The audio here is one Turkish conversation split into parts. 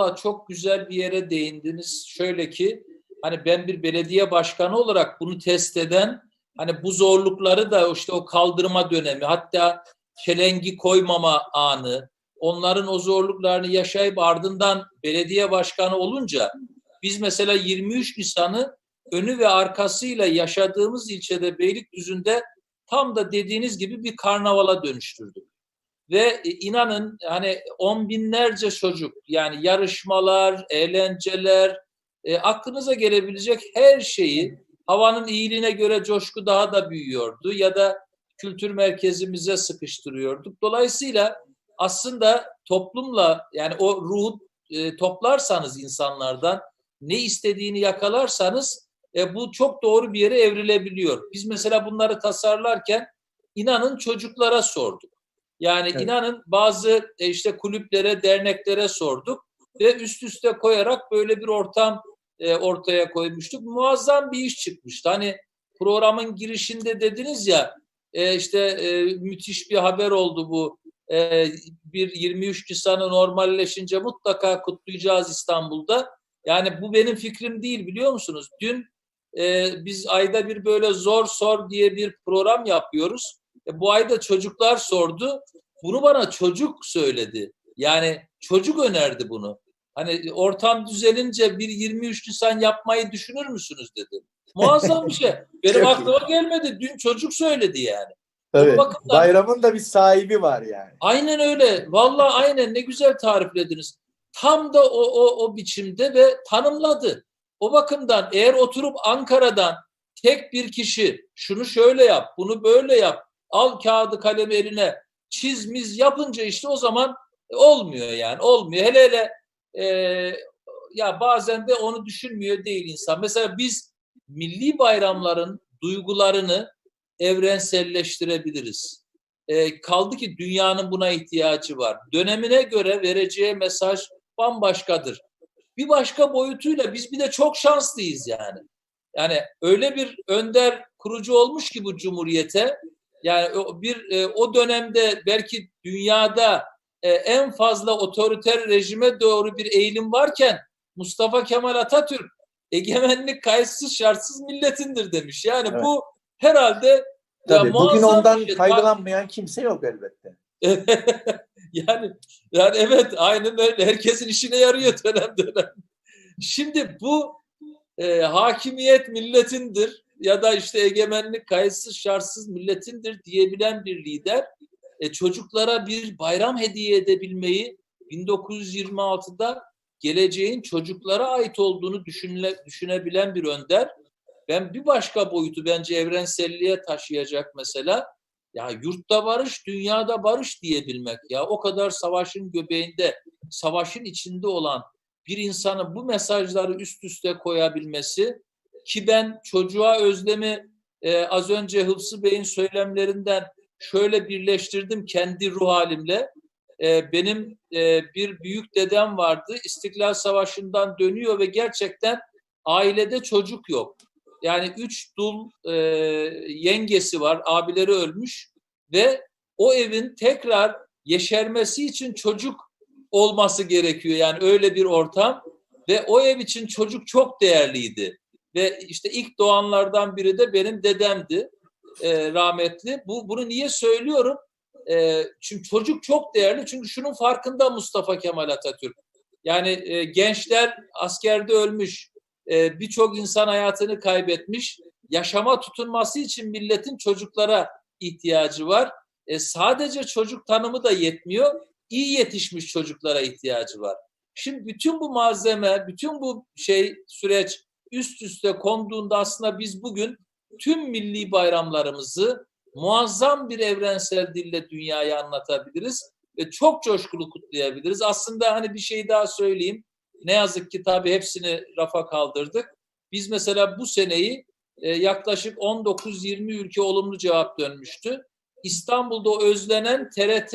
Valla çok güzel bir yere değindiniz. Şöyle ki hani ben bir belediye başkanı olarak bunu test eden hani bu zorlukları da işte o kaldırma dönemi hatta çelengi koymama anı onların o zorluklarını yaşayıp ardından belediye başkanı olunca biz mesela 23 Nisan'ı önü ve arkasıyla yaşadığımız ilçede Beylikdüzü'nde tam da dediğiniz gibi bir karnavala dönüştürdük. Ve e, inanın hani on binlerce çocuk yani yarışmalar, eğlenceler, e, aklınıza gelebilecek her şeyi havanın iyiliğine göre coşku daha da büyüyordu ya da kültür merkezimize sıkıştırıyorduk. Dolayısıyla aslında toplumla yani o ruhu e, toplarsanız insanlardan ne istediğini yakalarsanız e, bu çok doğru bir yere evrilebiliyor. Biz mesela bunları tasarlarken inanın çocuklara sorduk. Yani evet. inanın bazı e, işte kulüplere, derneklere sorduk ve üst üste koyarak böyle bir ortam e, ortaya koymuştuk. Muazzam bir iş çıkmıştı. Hani programın girişinde dediniz ya e, işte e, müthiş bir haber oldu bu. E, bir 23 Nisan'ı normalleşince mutlaka kutlayacağız İstanbul'da. Yani bu benim fikrim değil biliyor musunuz? Dün e, biz ayda bir böyle zor sor diye bir program yapıyoruz. E, bu ayda çocuklar sordu. Bunu bana çocuk söyledi. Yani çocuk önerdi bunu. Hani ortam düzelince bir 23 Nisan yapmayı düşünür müsünüz dedi. Muazzam bir şey. Benim aklıma gelmedi. Dün çocuk söyledi yani. Evet. Bakımdan, bayramın da bir sahibi var yani. Aynen öyle. Vallahi aynen ne güzel tariflediniz. Tam da o, o, o biçimde ve tanımladı. O bakımdan eğer oturup Ankara'dan tek bir kişi şunu şöyle yap, bunu böyle yap, al kağıdı kalemi eline çizmiz yapınca işte o zaman olmuyor yani olmuyor. Hele hele e, ya bazen de onu düşünmüyor değil insan. Mesela biz milli bayramların duygularını evrenselleştirebiliriz. E, kaldı ki dünyanın buna ihtiyacı var. Dönemine göre vereceği mesaj bambaşkadır. Bir başka boyutuyla biz bir de çok şanslıyız yani. Yani öyle bir önder kurucu olmuş ki bu cumhuriyete yani bir e, o dönemde belki dünyada e, en fazla otoriter rejime doğru bir eğilim varken Mustafa Kemal Atatürk egemenlik kayıtsız şartsız milletindir demiş. Yani evet. bu herhalde Tabii, ya, bugün ondan şey. faydalanmayan kimse yok elbette. yani yani evet aynen öyle. Herkesin işine yarıyor dönem dönem. Şimdi bu e, hakimiyet milletindir ya da işte egemenlik kayıtsız şartsız milletindir diyebilen bir lider e, çocuklara bir bayram hediye edebilmeyi 1926'da geleceğin çocuklara ait olduğunu düşünle, düşünebilen bir önder. Ben bir başka boyutu bence evrenselliğe taşıyacak mesela ya yurtta barış, dünyada barış diyebilmek ya o kadar savaşın göbeğinde, savaşın içinde olan bir insanın bu mesajları üst üste koyabilmesi ki ben çocuğa özlemi e, az önce Hıfzı Bey'in söylemlerinden şöyle birleştirdim kendi ruh halimle. E, benim e, bir büyük dedem vardı. İstiklal Savaşı'ndan dönüyor ve gerçekten ailede çocuk yok. Yani üç dul e, yengesi var, abileri ölmüş ve o evin tekrar yeşermesi için çocuk olması gerekiyor. Yani öyle bir ortam ve o ev için çocuk çok değerliydi. Ve işte ilk doğanlardan biri de benim dedemdi e, rahmetli. Bu bunu niye söylüyorum? E, çünkü çocuk çok değerli. Çünkü şunun farkında Mustafa Kemal Atatürk. Yani e, gençler askerde ölmüş. E, Birçok insan hayatını kaybetmiş. Yaşama tutunması için milletin çocuklara ihtiyacı var. E, sadece çocuk tanımı da yetmiyor. İyi yetişmiş çocuklara ihtiyacı var. Şimdi bütün bu malzeme, bütün bu şey süreç üst üste konduğunda aslında biz bugün tüm milli bayramlarımızı muazzam bir evrensel dille dünyaya anlatabiliriz ve çok coşkulu kutlayabiliriz. Aslında hani bir şey daha söyleyeyim. Ne yazık ki tabii hepsini rafa kaldırdık. Biz mesela bu seneyi e, yaklaşık 19-20 ülke olumlu cevap dönmüştü. İstanbul'da o özlenen TRT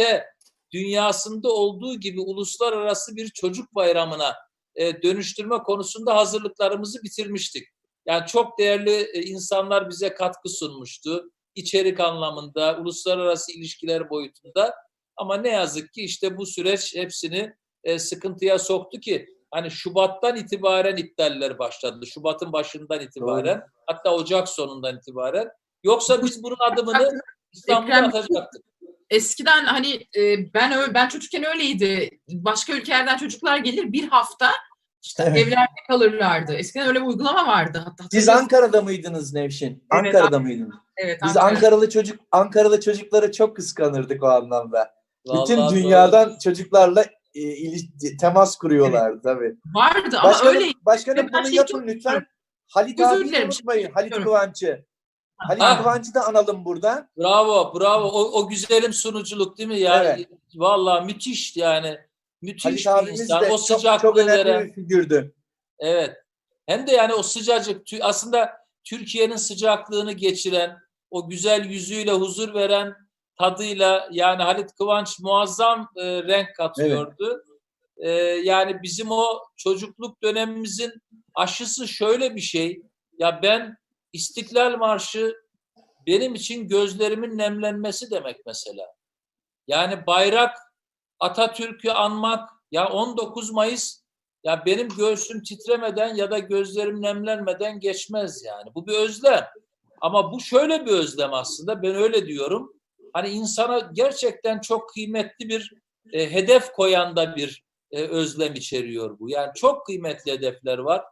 dünyasında olduğu gibi uluslararası bir çocuk bayramına e, dönüştürme konusunda hazırlıklarımızı bitirmiştik. Yani çok değerli e, insanlar bize katkı sunmuştu. İçerik anlamında, uluslararası ilişkiler boyutunda. Ama ne yazık ki işte bu süreç hepsini e, sıkıntıya soktu ki hani Şubat'tan itibaren iptaller başladı. Şubat'ın başından itibaren hatta Ocak sonundan itibaren. Yoksa biz bunun adımını İstanbul'a atacaktık. Eskiden hani e, ben ben çocukken öyleydi. Başka ülkelerden çocuklar gelir bir hafta işte Evet. evlerde kalırlardı. Eskiden öyle bir uygulama vardı. Hatta Siz. Ankara'da mıydınız Nevşin? Evet, Ankara'da mıydınız? Evet, Biz Ankara. Ankaralı çocuk Ankaralı çocukları çok kıskanırdık o anlamda. Bütün Vallahi dünyadan çocuklarla e, ili- temas kuruyorlar tabii. vardı ama öyle başkanım bunu şeyi yapın çok lütfen. Halit Özür abi dilerim, unutmayın. Halit. Kıvanç'ı. Halit Ha. Kıvanç'ı da analım burada. Bravo, bravo. O, o güzelim sunuculuk değil mi ya? Evet. Vallahi müthiş yani. Müthiş Halit bir insan. de O çok, sıcaklığı çok önemli veren. bir figürdü. Evet. Hem de yani o sıcacık, aslında Türkiye'nin sıcaklığını geçiren, o güzel yüzüyle huzur veren tadıyla yani Halit Kıvanç muazzam e, renk katıyordu. E, yani bizim o çocukluk dönemimizin aşısı şöyle bir şey. Ya ben İstiklal Marşı benim için gözlerimin nemlenmesi demek mesela. Yani bayrak Atatürk'ü anmak ya 19 Mayıs ya benim göğsüm titremeden ya da gözlerim nemlenmeden geçmez yani. Bu bir özlem. Ama bu şöyle bir özlem aslında. Ben öyle diyorum. Hani insana gerçekten çok kıymetli bir e, hedef koyan da bir e, özlem içeriyor bu. Yani çok kıymetli hedefler var.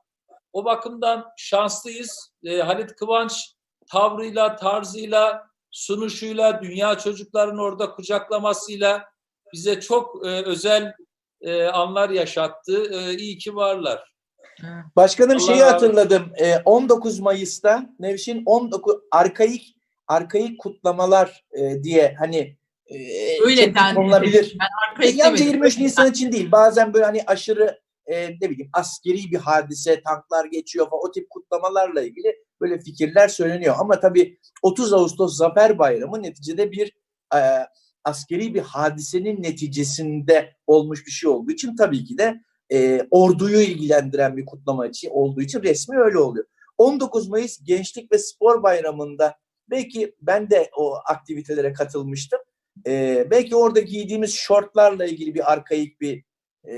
O bakımdan şanslıyız. E, Halit Kıvanç tavrıyla, tarzıyla, sunuşuyla, dünya çocukların orada kucaklamasıyla bize çok e, özel e, anlar yaşattı. E, iyi ki varlar. Başkanım Allah şeyi hatırladım. E, 19 Mayıs'ta Nevşin 19 arkaik arkaik kutlamalar e, diye hani e, öyle tepki dendi. konulabilir. Ben E. 23 Nisan için değil. Bazen böyle hani aşırı e, ne bileyim askeri bir hadise, tanklar geçiyor falan o tip kutlamalarla ilgili böyle fikirler söyleniyor. Ama tabii 30 Ağustos Zafer Bayramı neticede bir e, askeri bir hadisenin neticesinde olmuş bir şey olduğu için tabii ki de e, orduyu ilgilendiren bir kutlama için olduğu için resmi öyle oluyor. 19 Mayıs Gençlik ve Spor Bayramı'nda belki ben de o aktivitelere katılmıştım. E, belki orada giydiğimiz şortlarla ilgili bir arkaik bir e,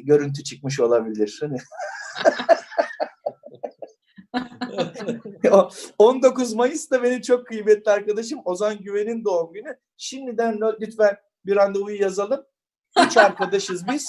görüntü çıkmış olabilir. Hani O 19 Mayıs da benim çok kıymetli arkadaşım Ozan Güven'in doğum günü. Şimdiden lütfen bir randevuyu yazalım. Üç arkadaşız biz.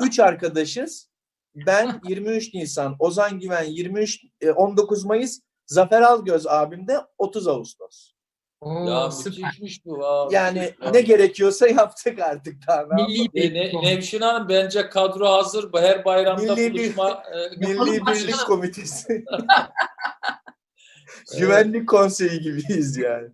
Üç arkadaşız. Ben 23 Nisan, Ozan Güven 23, e, 19 Mayıs, Zafer Algöz abim de 30 Ağustos. Oo, ya müthişmiş bu. ha, Yani müthiş. ne gerekiyorsa yaptık artık daha. ne Milli bir E, ne. Nevşin Hanım bence kadro hazır. Her bayramda Milli bir- buluşma. e, Milli Birlik. Komitesi. Güvenlik konseyi gibiyiz yani.